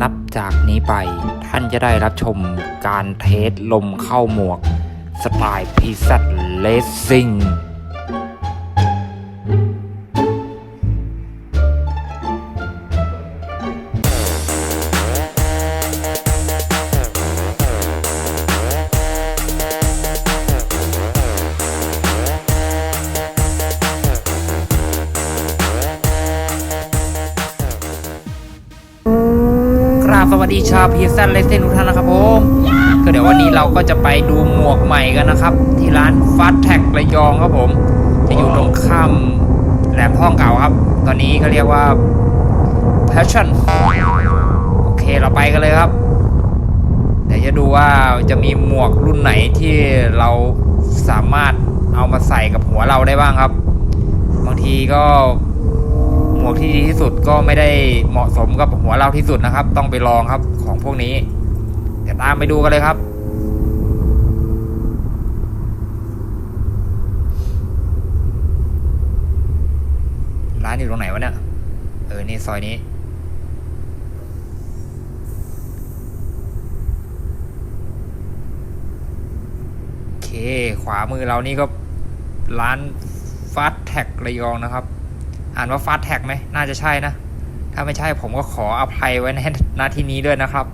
นับจากนี้ไปท่านจะได้รับชมการเทสลมเข้าหมวก สไตล์พีซัตเลสซิ่ง สวัสดีชาวพีซันเลเซนทุกท่านนะครับผมก็เดี๋ยววันนี้เราก็จะไปดูหมวกใหม่กันนะครับ ที่ร้านฟ a สแท็กระยองครับผม จะอยู่ตรงข้ามแหลมห้องเก่าครับ ตอนนี้ก็เรียกว่า Passion โอเคเราไปกันเลยครับ เดี๋ยวจะดูว่าจะมีหมวกรุ่นไหนที่เราสามารถเอามาใส่กับหัวเราได้บ้างครับ บางทีก็ มวกที่ดีที่สุดก็ไม่ได้เหมาะสมกับหัวเราที่สุดนะครับ ต้องไปลองครับของพวกนี้ เดี๋ยวตามไปดูกันเลยครับร้านอยู่ตรงไหนวะเนี่ยเออ นี่ซอยนี้ โอเค ขวามือเรานี่ก็ร้านฟาสแท็กระยองนะครับ อ่านว่าฟาสแท็กไหมน่าจะใช่นะ ถ้าไม่ใช่ผมก็ขออภัยไว้ในหน้าที่นี้ด้วยนะครับ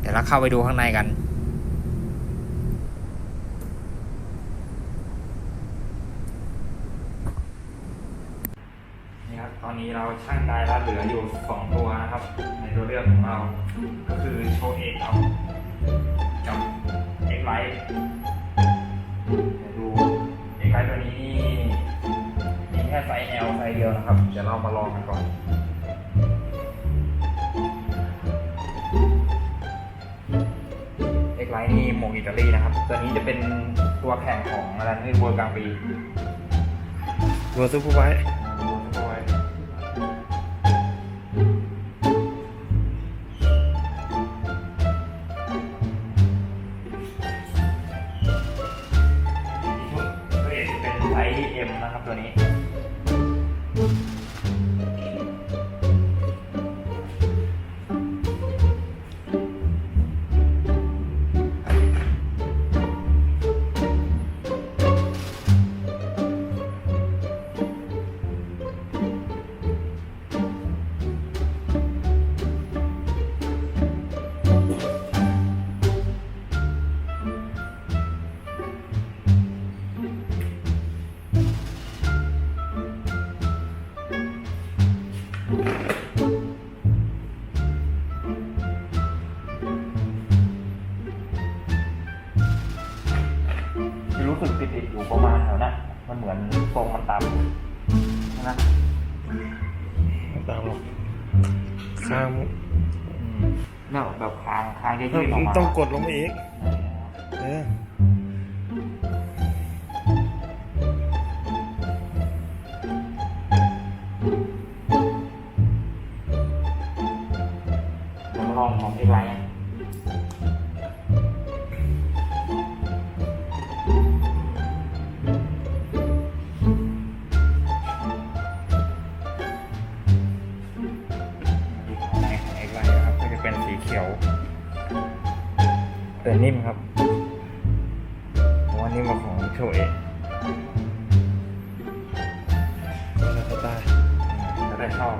เดี๋ยวเราเข้าไปดูข้างในกันนี่ครับตอนนี้เราช่างตายแล้วเหลืออยู่สองตัวนะครับ ในตัวเลือกของเรา ก็คือโชเอกครับกับเอ็กไลท์ ไซส์ L ไซส์เดียวนะครับ เดี๋ยวเรามาลองกันก่อนเอ็กไลท์นี่หมวกอิตาลีนะครับ ตัวนี้จะเป็นตัวแข่งของอะไรนี่เวอร์กลางปีตัวซูเปอร์ไวท์ ทรงมันต่ำนะไม่ตามหรอกข้าง เนี่ยแบบคางคางจะต้ยืดออกมาองกดลงไปอีก เียวแต่นิ่มครับผมว่านิ่มาของโชเอะแล้วก็ได้แล้วได้ชอบ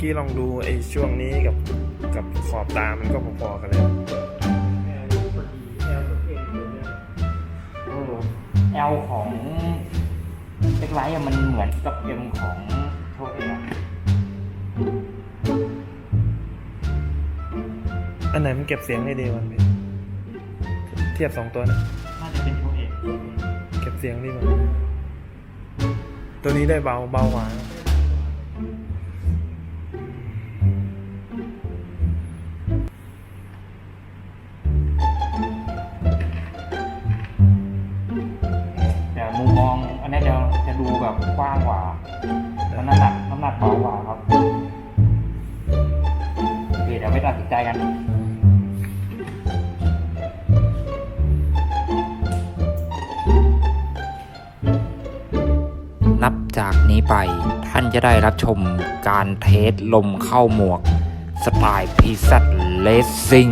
กันวะเมื่อกี้ลองดูไอ้ช่วงนี้กับกับขอบตามันก็พอๆกันเลยเออ L ของเล็กไลท์มันเหมือนกับ M ของโชเอะอะอันไหนมันเก็บเสียงได้ดีวันนี้เทียบสองตัวนะน่าจะเป็นโชเอะเก็บเสียงดีกว่าตัวนี้ได้เบาเบากว่าน กัน นับจากนี้ไปท่านจะได้รับชมการเทสลมเข้าหมวก สไตล์พีซัตเลสซิ่ง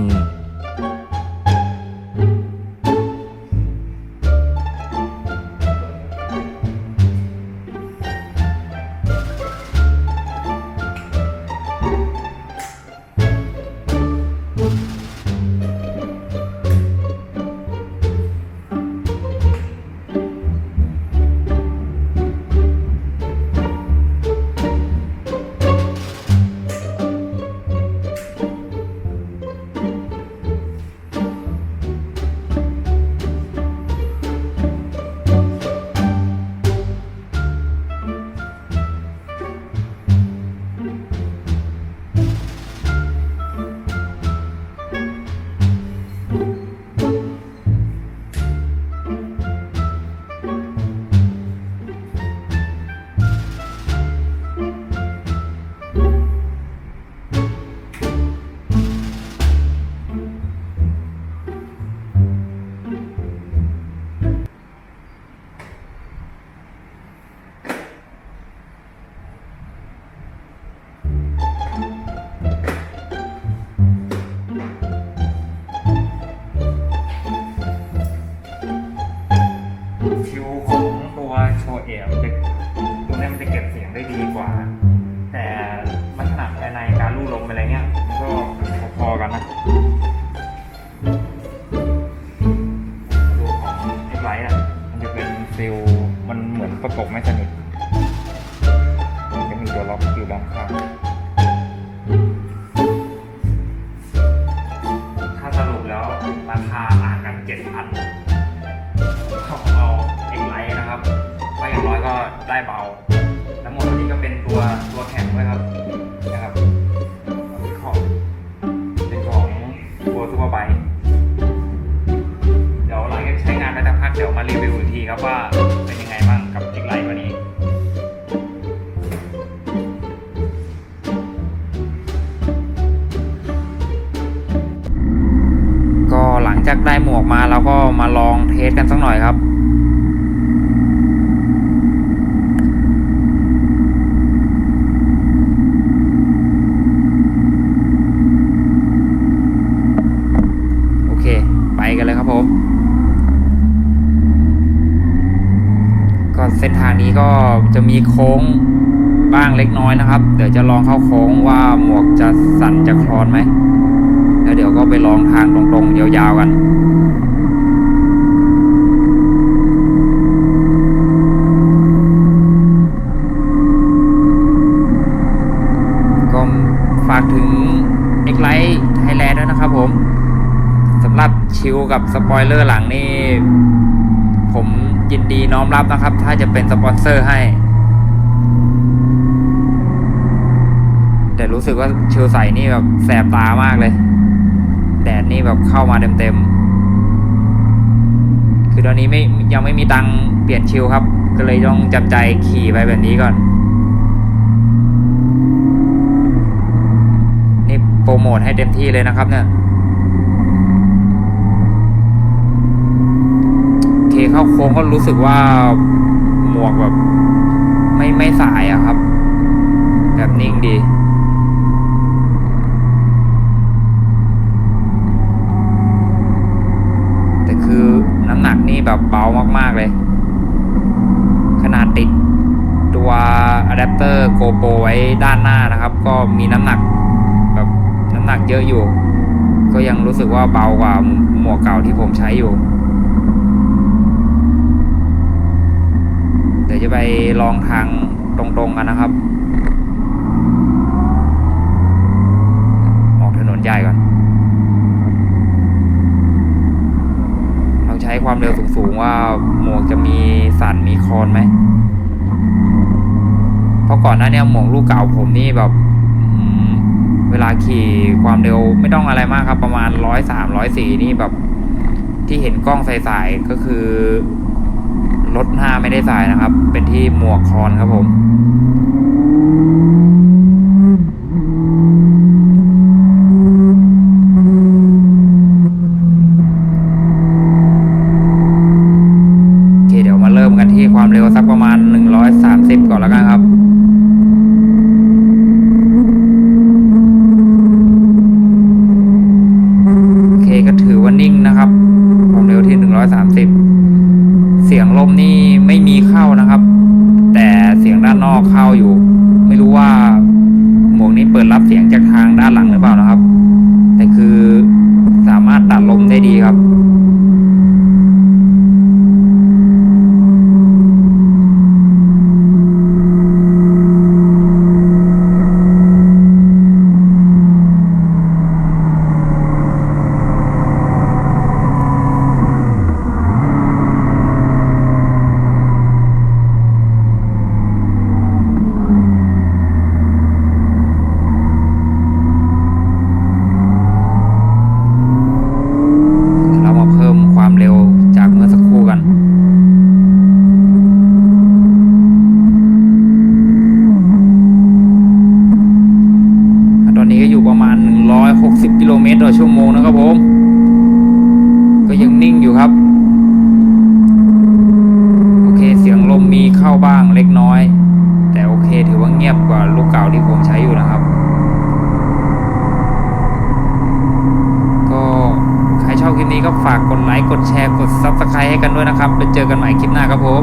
ตัวโชว์เอมจะตัวนี้มันจะเก็บเสียงได้ดีกว่า แต่ลักษณะภายในการรูลมอะไรเงี้ยมันก็พอๆกันนะตัวของเอฟไลท์อะมันจะเป็นฟิลมันเหมือนประกบไม่สนิท เบาทั้งหมดนี้ก็เป็นตัวตัวแข็งด้วยครับนะครับเป็นของเป็นของตัวซูเปอร์ไบค์เดี๋ยวหลังจากใช้งานไปสักพักเดี๋ยวมารีวิวอีกทีครับว่าเป็นยังไงบ้างกับเอ็กไลท์วันนี้ก็หลังจากได้หมวกมาเราก็มาลองเทสกันสักหน่อยครับ โอเค ไปกันเลยครับ ผม ก็เส้นทางนี้ก็จะมีโค้งบ้างเล็กน้อยนะครับ เดี๋ยวจะลองเข้าโค้งว่าหมวกจะสั่นจะคลอนไหมแล้วเดี๋ยวก็ไปลองทางตรงๆยาวๆกัน ก็ฝากถึง x l i g h t Thailand ด้วยนะครับผมสำหรับชิว กับสปอยเลอร์หลังนี่ ผมยินดีน้อมรับนะครับ ถ้าจะเป็นสปอนเซอร์ให้ แต่รู้สึกว่าเชิวใส่นี่แบบแสบตามากเลย แดดนี่แบบเข้ามาเต็มๆ คือตอนนี้ไม่ยังไม่มีตังเปลี่ยนชิวครับ ก็เลยต้องจำใจขี่ไปแบบนี้ก่อน นี่โปรโมทให้เต็มที่เลยนะครับเนี่ย โอ เคเข้าโค้งก็รู้สึกว่าหมวกแบบ ไม่ไม่สายอะครับ แบบนิ่งดีแต่คือน้ำหนักนี่แบบเบามากๆเลย ขนาดติดตัวอะแดปเตอร์โกโปรไว้ด้านหน้านะครับ ก็มีน้ำหนักแบบน้ำหนักเยอะอยู่ ก็ยังรู้สึกว่าเบากว่าหมวกเก่าที่ผมใช้อยู่ เดี๋ ยวจะไปลองทางตรงๆกันนะครับ ออกถนนใหญ่ก่อน เราใช้ความเร็วสูงๆว่าหมวกจะมีสันมีคอนไหม เพราะก่อนหน้านี้หมวกลูกเก่าผมนี่แบบเวลาขี่ความเร็วไม่ต้องอะไรมากครับ ประมาณร้อยสามร้อยสี่นี่แบบ ที่เห็นกล้องใสๆก็คือ รถหน้าไม่ได้ใส่นะครับ เป็นที่หมวกคอนครับผม โอเค เดี๋ยวมาเริ่มกันที่ความเร็วสักประมาณ 130 ก่อนแล้วกันครับ โอเคก็ถือว่านิ่งนะครับ ความเร็วที่ 130 เสียงลม นี่ไม่มีเข้านะครับ แต่เสียงด้านนอกเข้าอยู่ ไม่รู้ว่าหมวกนี้เปิดรับเสียงจากทางด้านหลังหรือเปล่านะครับ แต่คือสามารถตัดลมได้ดีครับ เดี๋ยวเรามาเพิ่มความเร็วจากเมื่อสักครู่กัน ตอนนี้ก็อยู่ประมาณ 160 กิโลเม ตรต่อชั่วโมงนะครับผม ก็ยังนิ่งอยู่ครับ โอเคเสียงลมมีเข้าบ้างเล็กน้อย แต่โอเคถือว่าเงียบกว่าลูกเก่าที่ผมใช้อยู่นะครับ ก็ใครชอบคลิปนี้ก็ฝากกดไลค์กดแชร์กด Subscribe ให้กันด้วยนะครับไปเจอกันใหม่คลิปหน้าครับผม